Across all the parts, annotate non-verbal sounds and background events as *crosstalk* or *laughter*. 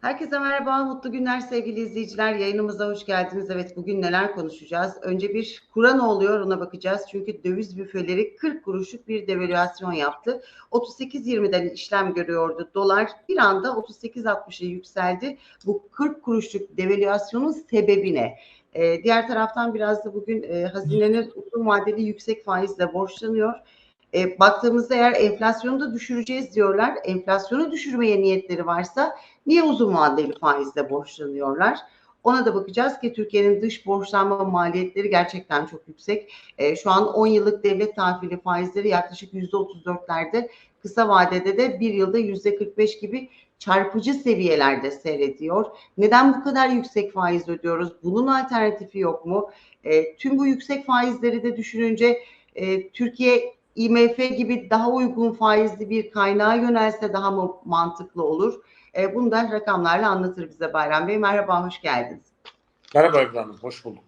Herkese merhaba, mutlu günler sevgili izleyiciler. Yayınımıza hoş geldiniz. Evet bugün neler konuşacağız? Önce bir Kur'an oluyor ona bakacağız. Çünkü döviz büfeleri 40 kuruşluk bir devalüasyon yaptı. 38.20'den işlem görüyordu dolar. Bir anda 38.60'a yükseldi. Bu 40 kuruşluk devalüasyonun sebebi ne? Ee, diğer taraftan biraz da bugün e, hazinenin uzun vadeli yüksek faizle borçlanıyor. E, baktığımızda eğer enflasyonu da düşüreceğiz diyorlar. Enflasyonu düşürmeye niyetleri varsa niye uzun vadeli faizle borçlanıyorlar? Ona da bakacağız ki Türkiye'nin dış borçlanma maliyetleri gerçekten çok yüksek. E, şu an 10 yıllık devlet tahvili faizleri yaklaşık %34'lerde. Kısa vadede de bir yılda %45 gibi çarpıcı seviyelerde seyrediyor. Neden bu kadar yüksek faiz ödüyoruz? Bunun alternatifi yok mu? E, tüm bu yüksek faizleri de düşününce e, Türkiye IMF gibi daha uygun faizli bir kaynağa yönelse daha mı mantıklı olur? E, bunu da rakamlarla anlatır bize Bayram Bey. Merhaba, hoş geldiniz. Merhaba Ebru Hanım, hoş bulduk.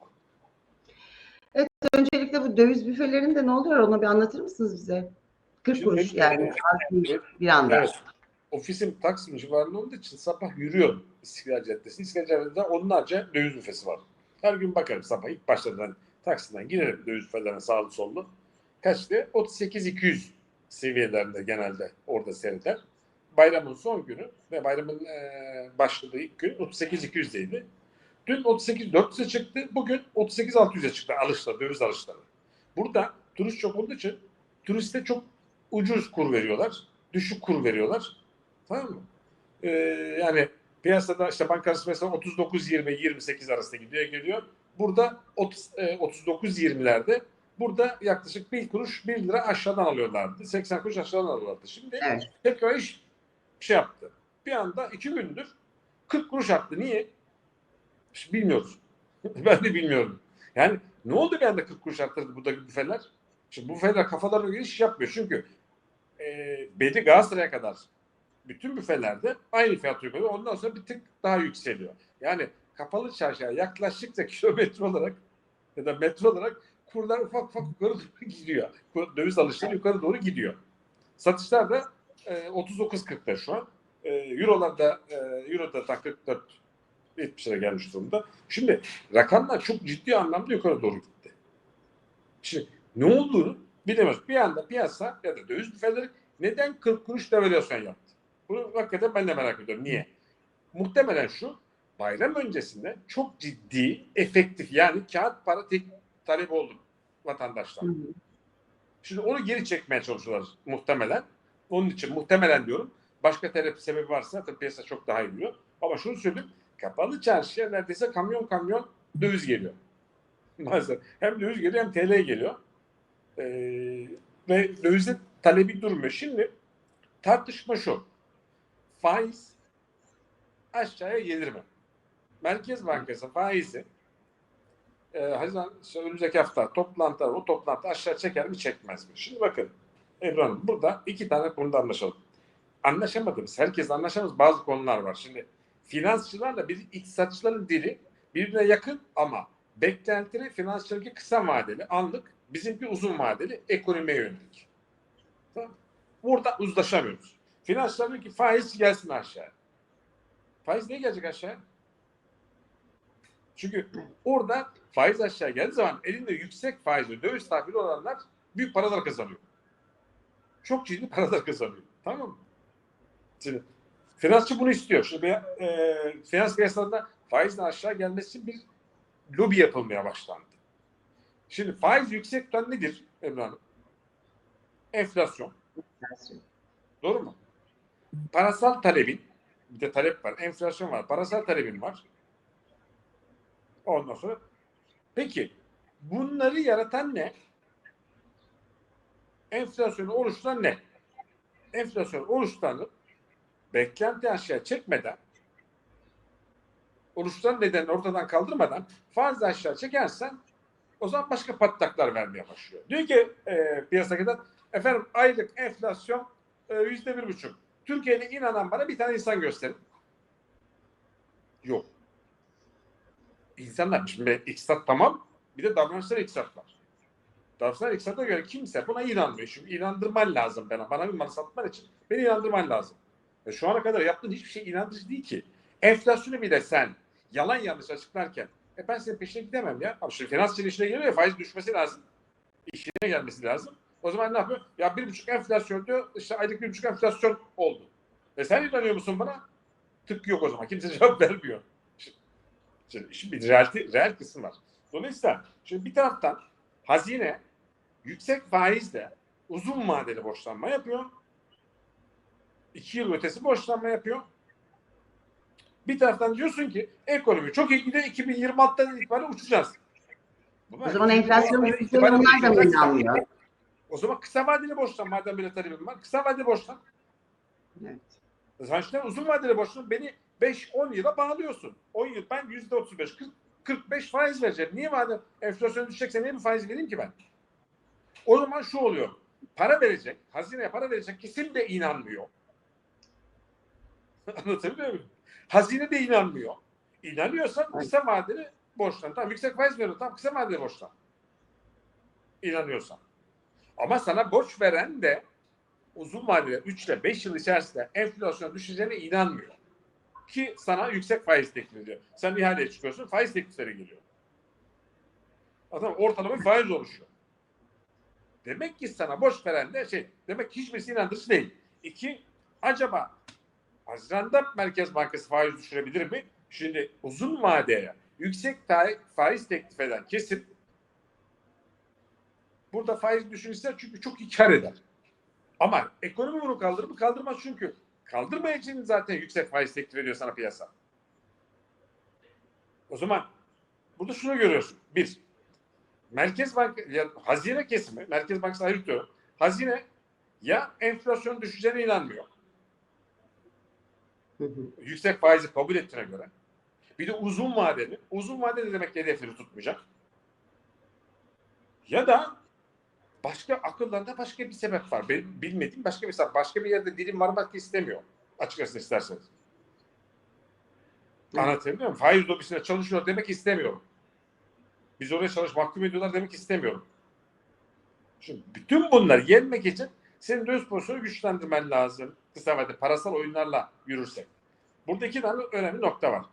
Evet, öncelikle bu döviz büfelerinde ne oluyor? Onu bir anlatır mısınız bize? 40 Şimdi kuruş benim- yani Evet. bir anda. Evet, ofisim Taksim civarında olduğu için sabah yürüyorum İstiklal Caddesi. İstiklal Caddesi'nde onlarca döviz büfesi var. Her gün bakarım sabah ilk başlarından Taksim'den girerim döviz büfelerine sağlı sollu. Kaçtı? 38-200 seviyelerinde genelde orada seyreder. Bayramın son günü ve bayramın eee, başladığı ilk gün 38-200'deydi. Dün 38-400'e çıktı. Bugün 38-600'e çıktı alışlar, döviz alışları. Burada turist çok olduğu için turiste çok ucuz kur veriyorlar. Düşük kur veriyorlar. Tamam mı? Ee, yani piyasada işte bankası mesela 39-20-28 arasında gidiyor geliyor. Burada 30, e, 39-20'lerde burada yaklaşık 1 kuruş 1 lira aşağıdan alıyorlardı. 80 kuruş aşağıdan alıyorlardı. Şimdi Evet. tekrar iş şey yaptı. Bir anda iki gündür 40 kuruş arttı. Niye? İşte bilmiyoruz. *laughs* ben de bilmiyorum. Yani ne oldu bir anda 40 kuruş arttırdı buradaki büfeler? Şimdi bu büfeler kafalarına göre iş yapmıyor. Çünkü e, belli Galatasaray'a kadar bütün büfelerde aynı fiyat uyguluyor. Ondan sonra bir tık daha yükseliyor. Yani kapalı çarşıya yaklaştıkça *laughs* kilometre olarak ya da metre olarak kurlar ufak ufak yukarı doğru *laughs* gidiyor. Döviz alışları yukarı doğru gidiyor. Satışlar da e, 39.40'da şu an. E, Euro'lar da e, Euro da 44 70'lere gelmiş durumda. Şimdi rakamlar çok ciddi anlamda yukarı doğru gitti. Şimdi ne olduğunu bilemiyoruz. Bir anda piyasa ya da döviz büfeleri neden 40 kuruş devalüasyon yaptı? Bunu hakikaten ben de merak ediyorum. Niye? Muhtemelen şu bayram öncesinde çok ciddi, efektif yani kağıt para tek talep oldu vatandaşlar. Şimdi onu geri çekmeye çalışıyorlar muhtemelen. Onun için muhtemelen diyorum. Başka talep sebebi varsa tabii piyasa çok daha iyi biliyor. Ama şunu söyleyeyim. Kapalı çarşıya neredeyse kamyon kamyon döviz geliyor. *laughs* Maalesef. Hem döviz geliyor hem TL geliyor. Ee, ve dövizin talebi durmuyor. Şimdi tartışma şu. Faiz aşağıya gelir mi? Merkez Bankası faizi e, Haziran önümüzdeki hafta toplantı var. O toplantı aşağı çeker mi çekmez mi? Şimdi bakın Ebru burada iki tane konuda anlaşalım. Anlaşamadığımız, herkes anlaşamaz bazı konular var. Şimdi finansçılarla bir iktisatçıların dili birbirine yakın ama beklentileri finansçılarınki kısa vadeli, anlık, bizimki uzun vadeli ekonomiye yönelik. Tamam. Burada uzlaşamıyoruz. Finansçılar diyor ki faiz gelsin aşağıya. Faiz niye gelecek aşağıya? Çünkü orada faiz aşağı geldiği zaman elinde yüksek faizli döviz tahvili olanlar büyük paralar kazanıyor. Çok ciddi paralar kazanıyor. Tamam mı? Şimdi finansçı bunu istiyor. Şimdi e, finans piyasalarında faizle aşağı gelmesi bir lobi yapılmaya başlandı. Şimdi faiz yüksek tutan nedir Emre Hanım? Enflasyon. Doğru mu? Parasal talebin bir de talep var. Enflasyon var. Parasal talebin var. Ondan sonra peki bunları yaratan ne? Enflasyonu oluşturan ne? Enflasyon oluşturanı beklenti aşağı çekmeden oluşturan nedeni ortadan kaldırmadan faiz aşağı çekersen o zaman başka patlaklar vermeye başlıyor. Diyor ki e, piyasa kadar efendim aylık enflasyon e, yüzde bir buçuk. Türkiye'de inanan bana bir tane insan gösterin. Yok. İnsanlar şimdi iktisat tamam bir de davranışlar iktisat var. Davranışlar iktisata göre kimse buna inanmıyor. Çünkü inandırman lazım bana. Bana bir mal satman için beni inandırman lazım. Ve şu ana kadar yaptığın hiçbir şey inandırıcı değil ki. Enflasyonu bile sen yalan yanlış açıklarken e ben senin peşine gidemem ya. Abi şimdi finans işine geliyor ya faiz düşmesi lazım. İşine gelmesi lazım. O zaman ne yapıyor? Ya bir buçuk enflasyon diyor. işte aylık bir buçuk enflasyon oldu. E sen inanıyor musun bana? Tık yok o zaman. Kimse cevap vermiyor. Şimdi, şimdi işin bir reel, reel kısmı var. Dolayısıyla şimdi bir taraftan hazine yüksek faizle uzun vadeli borçlanma yapıyor. İki yıl ötesi borçlanma yapıyor. Bir taraftan diyorsun ki ekonomi çok iyi gidiyor 2026'dan itibaren uçacağız. O zaman enflasyon düşeceğine onlar da mı? O zaman kısa vadeli borçlan madem böyle talebim var. Kısa vadeli borçlan. Evet. Sen şimdi uzun vadeli borçlan beni 5-10 yıla bağlıyorsun. 10 yıl ben %35, 40, 45 faiz vereceğim. Niye madem enflasyon düşecekse niye bir faiz vereyim ki ben? O zaman şu oluyor. Para verecek, hazineye para verecek kesim de inanmıyor. *laughs* Anlatabiliyor muyum? Hazine de inanmıyor. İnanıyorsan kısa vadeli borçlan. Tamam yüksek faiz veriyor. Tamam kısa vadeli borçlan. İnanıyorsan. Ama sana borç veren de uzun vadede 3 ile 5 yıl içerisinde enflasyon düşeceğine inanmıyor. Ki sana yüksek faiz teklif ediyor. Sen ihaleye çıkıyorsun faiz teklifleri geliyor. Adam ortalama bir faiz oluşuyor. Demek ki sana borç veren de şey, demek ki hiçbirisi inandırıcı değil. İki, acaba Haziran'da Merkez Bankası faiz düşürebilir mi? Şimdi uzun vadeye yüksek faiz teklif eden kesim burada faiz düşünürse çünkü çok iyi kar eder. Ama ekonomi bunu kaldırır mı? Kaldırmaz çünkü. Kaldırmaya için zaten yüksek faiz teklif ediyor sana piyasa. O zaman burada şunu görüyorsun. Bir, Merkez Bank, ya, hazine kesimi, Merkez Bankası ayırtıyorum. Hazine ya enflasyon düşeceğine inanmıyor. Yüksek faizi kabul ettiğine göre. Bir de uzun vadeli. Uzun vadeli demek ki hedefleri tutmayacak. Ya da başka akıllarında başka bir sebep var. Benim bilmediğim başka bir sebep. Başka bir yerde dilim varmak istemiyor. Açıkçası isterseniz. Anlatabiliyor muyum? Faiz lobisinde çalışıyor demek istemiyorum. Biz oraya çalış mahkum ediyorlar demek istemiyorum. Şimdi bütün bunları yenmek için senin döviz pozisyonu güçlendirmen lazım. Kısa vadede parasal oyunlarla yürürsek. Burada iki tane önemli nokta var.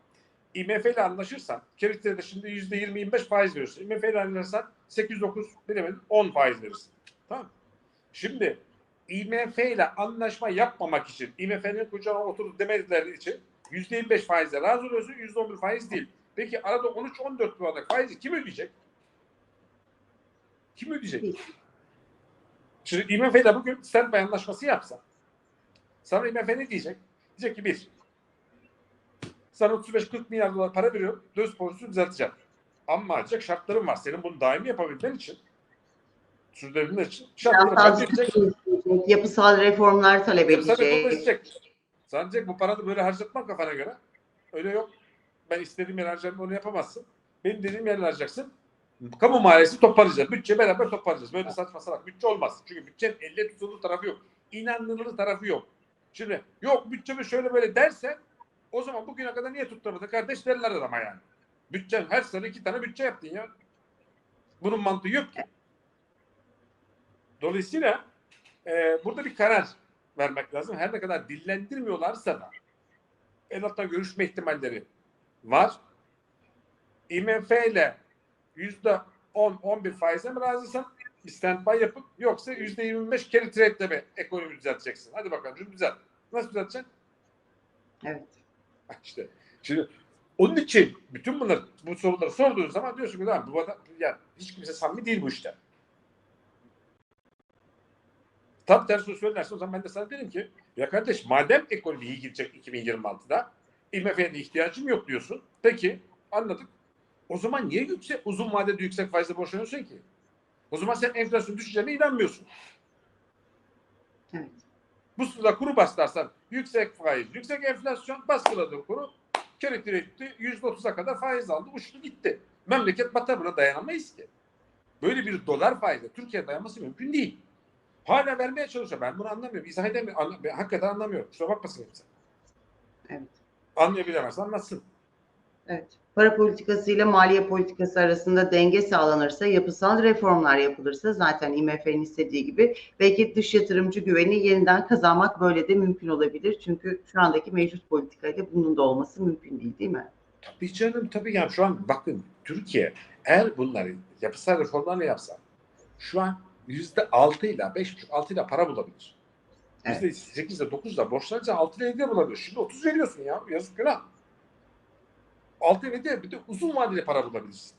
IMF ile anlaşırsan, kreditlerde şimdi %20-25 faiz veriyorsun. IMF ile anlaşırsan 8-9 bilemedim 10 faiz verirsin. Tamam Şimdi IMF ile anlaşma yapmamak için IMF'nin kucağına oturup demediler için %25 faizle razı oluyorsun, %11 faiz değil. Peki arada 13-14 puanlık faizi kim ödeyecek? Kim ödeyecek? Şimdi IMF ile bugün standby anlaşması yapsa sana IMF ne diyecek? Diyecek ki bir sana 35-40 milyar dolar para veriyorum. Döviz pozisyonu düzelteceğim. Ama ancak şartlarım var. Senin bunu daimi yapabilmen için sürdürebilmen için disiplin isteyecek, yapısal reformlar talep bunu edecek. Sana diyecek bu paranı böyle harcatma kafana göre. Öyle yok. Ben istediğim yer harcarım onu yapamazsın. Benim dediğim yerler harcayacaksın. Kamu maliyesi toparlayacağız. Bütçe beraber toparlayacağız. Böyle saçma salak bütçe olmaz. Çünkü bütçenin elle tutulur tarafı yok. İnanılır tarafı yok. Şimdi yok bütçemi şöyle böyle dersen o zaman bugüne kadar niye tutturmadı kardeş derler adama yani. Bütçen her sene iki tane bütçe yaptın ya. Bunun mantığı yok ki. Dolayısıyla e, burada bir karar vermek lazım. Her ne kadar dillendirmiyorlarsa da Elat'la görüşme ihtimalleri var. IMF ile yüzde 10-11 faize mi razısın? Standby yapıp yoksa yüzde 25 carry trade'le mi ekonomi düzelteceksin? Hadi bakalım düzelt. Nasıl düzelteceksin? Evet. *laughs* İşte şimdi onun için bütün bunlar bu soruları sorduğun zaman diyorsun ki bu adam yani hiç kimse samimi değil bu işte. Tam tersi söylersen o zaman ben de sana derim ki ya kardeş madem ekonomi iyi gidecek 2026'da IMF'ye ihtiyacım yok diyorsun. Peki anladık. O zaman niye yüksek uzun vadede yüksek faizle borçlanıyorsun ki? O zaman sen enflasyon düşeceğine inanmıyorsun. Evet. Bu sırada kuru bastırsan yüksek faiz, yüksek enflasyon baskıladı kuru. Kerektir etti. %30'a kadar faiz aldı. Uçtu gitti. Memleket batar buna dayanamayız ki. Böyle bir dolar faizi Türkiye dayanması mümkün değil. Hala vermeye çalışıyor. Ben bunu anlamıyorum. İzah edemiyorum. Anla, hakikaten anlamıyorum. Kusura bakmasın kimse. Evet. Anlayabilemez. Anlatsın. Evet. Para politikası ile maliye politikası arasında denge sağlanırsa, yapısal reformlar yapılırsa zaten IMF'nin istediği gibi belki dış yatırımcı güveni yeniden kazanmak böyle de mümkün olabilir. Çünkü şu andaki mevcut politikayla bunun da olması mümkün değil değil mi? Tabii canım tabii yani şu an bakın Türkiye eğer bunları yapısal reformlarla yapsa şu an yüzde altı ile beş buçuk altı ile para bulabilir. Evet. Yüzde sekizle dokuzla borçlanınca altı ile yedi bulabilir. Şimdi otuz veriyorsun ya yazık günah. Yedi bir de uzun vadeli para bulabilirsin.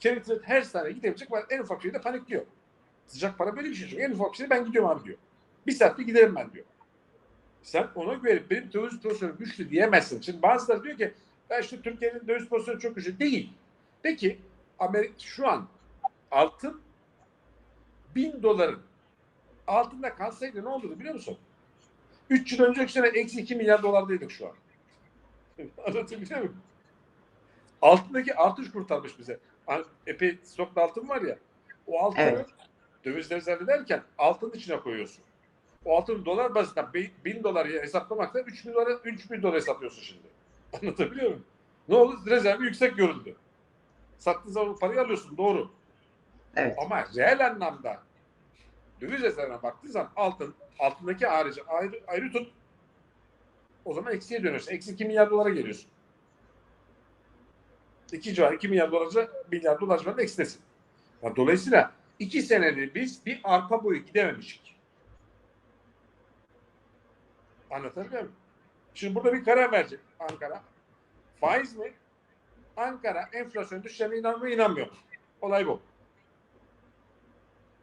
Kendisi her sene gidebilecek var en ufak şeyde panikliyor. Sıcak para böyle bir şey. çünkü. En ufak şeyde ben gidiyorum abi diyor. Bir saatte giderim ben diyor. Sen ona göre benim döviz pozisyonu güçlü diyemezsin. Şimdi bazıları diyor ki ya işte Türkiye'nin döviz pozisyonu çok güçlü. Değil. Peki Amerika şu an altın bin doların altında kalsaydı ne olurdu biliyor musun? 3 yıl önceki sene eksi 2 milyar dolardaydık şu an. *laughs* Anlatabiliyor muyum? Altındaki artış kurtarmış bize. Epey stokta altın var ya. O altını Evet. döviz rezervi derken altın içine koyuyorsun. O altın dolar bazında 1000 dolar hesaplamakta 3000 dolar 3000 dolar hesaplıyorsun şimdi. *laughs* Anlatabiliyor muyum? Ne oldu? Rezervi yüksek göründü. Sattığın zaman parayı alıyorsun doğru. Evet. Ama reel anlamda döviz rezervine baktığın zaman altın, altındaki harici ayrı, ayrı tut. O zaman eksiye dönüyorsun. Eksi 2 milyar dolara geliyorsun. 2 civarı 2 milyar dolarca milyar dolar eksidesin. Yani dolayısıyla 2 senedir biz bir arpa boyu gidememişik. Anlatabiliyor muyum? Şimdi burada bir karar verecek Ankara. Faiz mi? Ankara enflasyon düşeceğine inanmıyor, inanmıyor. Olay bu.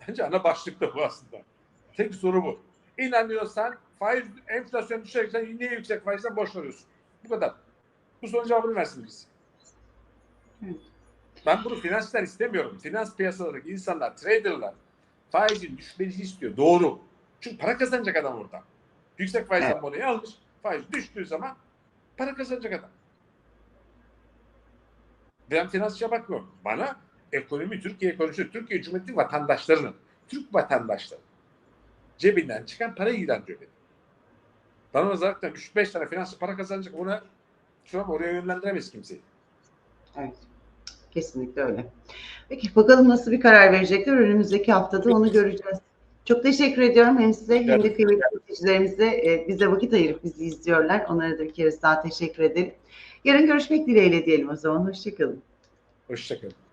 Bence ana başlık da bu aslında. Tek soru bu. İnanıyorsan faiz enflasyon düşeceksen niye yüksek faizden borç alıyorsun? Bu kadar. Bu sorunun cevabını versin biz. Ben bunu finansçılar istemiyorum. Finans piyasalarındaki insanlar, traderlar faizin düşmesini istiyor. Doğru. Çünkü para kazanacak adam orada. Yüksek faizden Evet. bonoyu almış. Faiz düştüğü zaman para kazanacak adam. Ben finansçıya bakmıyorum. Bana ekonomi, Türkiye ekonomisi, Türkiye Cumhuriyeti vatandaşlarının, Türk vatandaşları cebinden çıkan parayı ilgilendiriyor beni. Bana özellikle 3-5 tane finansçı para kazanacak ona şu an oraya yönlendiremeyiz kimseyi. Evet. Kesinlikle öyle. Peki bakalım nasıl bir karar verecekler. Önümüzdeki haftada onu göreceğiz. Çok teşekkür ediyorum hem size hem de kıymetli izleyicilerimize e, bize vakit ayırıp bizi izliyorlar. Onlara da bir kere daha teşekkür edelim. Yarın görüşmek dileğiyle diyelim o zaman. Hoşçakalın. Hoşçakalın.